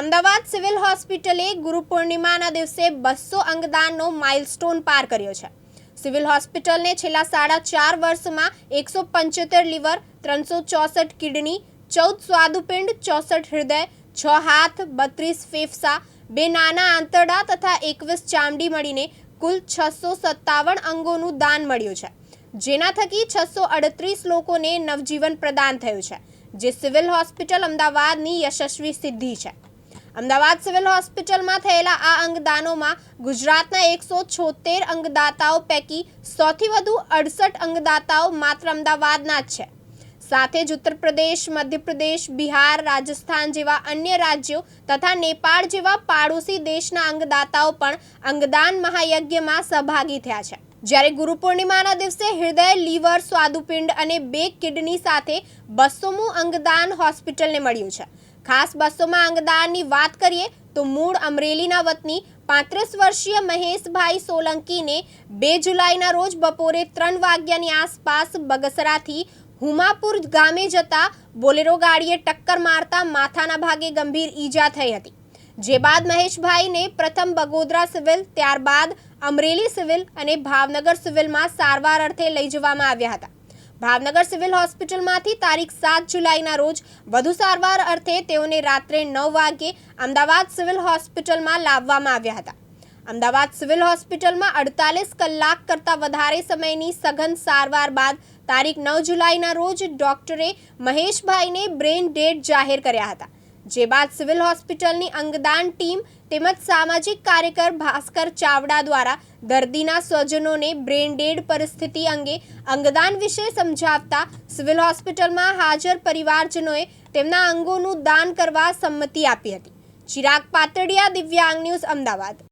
Ahmedabad civil હોસ્પિટલે ગુરુ પૂર્ણિમાના દિવસે બસો અંગદાનનો માઇલસ્ટોન પાર કર્યો છે. સિવિલ હોસ્પિટલને છેલ્લા સાડા ચાર વર્ષમાં એકસો પંચોતેર લીવર, ત્રણસો ચોસઠ કિડની, ચૌદ સ્વાદુપિંડ, ચોસઠ હૃદય, છ હાથ, બત્રીસ ફેફસા, બે નાના આંતરડા તથા એકવીસ ચામડી મળીને કુલ છસો સત્તાવન અંગોનું દાન મળ્યું છે. જેના થકી છસો અડત્રીસ લોકોને નવજીવન પ્રદાન થયું છે, જે સિવિલ હોસ્પિટલ અમદાવાદની યશસ્વી સિદ્ધિ છે. અમદાવાદ સિવિલ હોસ્પિટલમાં થયેલા આ અંગદાનોમાં ગુજરાતના એકસો છોતેર અંગદાતાઓ પૈકી સૌથી વધુ અડસઠ અંગદાતાઓ માત્ર અમદાવાદના જ છે. સાથે જ ઉત્તર પ્રદેશ મધ્યપ્રદેશ, બિહાર, રાજસ્થાન જેવા અન્ય રાજ્યો તથા નેપાળ જેવા પાડોશી દેશના અંગદાતાઓ પણ અંગદાન મહાયજ્ઞમાં સહભાગી થયા છે. જ્યારે ગુરુ પૂર્ણિમાના દિવસે હૃદય, લીવર, સ્વાદુપિંડ અને બે કિડની સાથે બસોમું અંગદાન હોસ્પિટલને મળ્યું છે. ખાસ બસોમાં અંગદાનની વાત કરીએ તો મૂળ અમરેલીના વતની પાંત્રીસ વર્ષીય મહેશભાઈ સોલંકીને બે જુલાઈના રોજ બપોરે ત્રણ વાગ્યાની આસપાસ બગસરાથી હુમાપુર ગામે જતા બોલેરો ગાડીએ ટક્કર મારતા માથાના ભાગે ગંભીર ઈજા થઈ હતી. જે બાદ મહેશભાઈને પ્રથમ બગોદરા સિવિલ, ત્યારબાદ અમરેલી સિવિલ અને ભાવનગર સિવિલમાં સારવાર અર્થે લઈ જવામાં આવ્યા હતા. ભાવનગર સિવિલ હોસ્પિટલમાંથી તારીખ સાત જુલાઈના રોજ વધુ સારવાર અર્થે તેઓને રાત્રે નવ વાગ્યે અમદાવાદ સિવિલ હોસ્પિટલમાં લાવવામાં આવ્યા હતા. અમદાવાદ સિવિલ હોસ્પિટલમાં અડતાલીસ કલાક કરતાં વધારે સમયની સઘન સારવાર બાદ તારીખ નવ જુલાઈના રોજ ડોક્ટરે મહેશભાઈને બ્રેઇન ડેડ જાહેર કર્યા હતા. જે બાદ સિવિલ હોસ્પિટલની અંગદાન ટીમ તેમજ સામાજિક કાર્યકર ભાસ્કર ચાવડા દ્વારા દર્દીના સ્વજનોને બ્રેનડેડ પરિસ્થિતિ અંગે અંગદાન વિશે સમજાવતા સિવિલ હોસ્પિટલમાં હાજર પરિવારજનોએ તેમના અંગોનું દાન કરવા સંમતિ આપી હતી. ચિરાગ પાતળિયા દિવ્યાંગ ન્યૂઝ, અમદાવાદ.